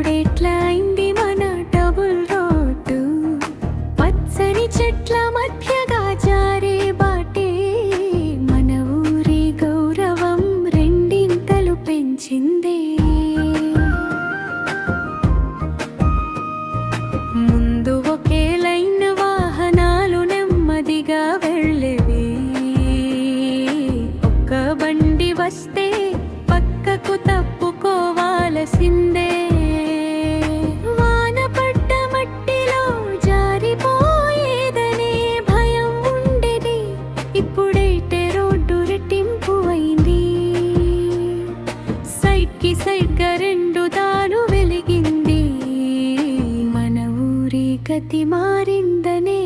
ఇప్పుడెట్లయింది చెట్ల మధ్యగా బాటే. మన ఊరి గౌరవం రెండింతలు పెంచిందే. ముందు వాహనాలు నెమ్మదిగా వస్తే పక్కకు తప్పుకోవాలసింది. దిక్కి సైడ్గా రెండు దాలు వెలిగింది. మన ఊరి గతి మారిందనే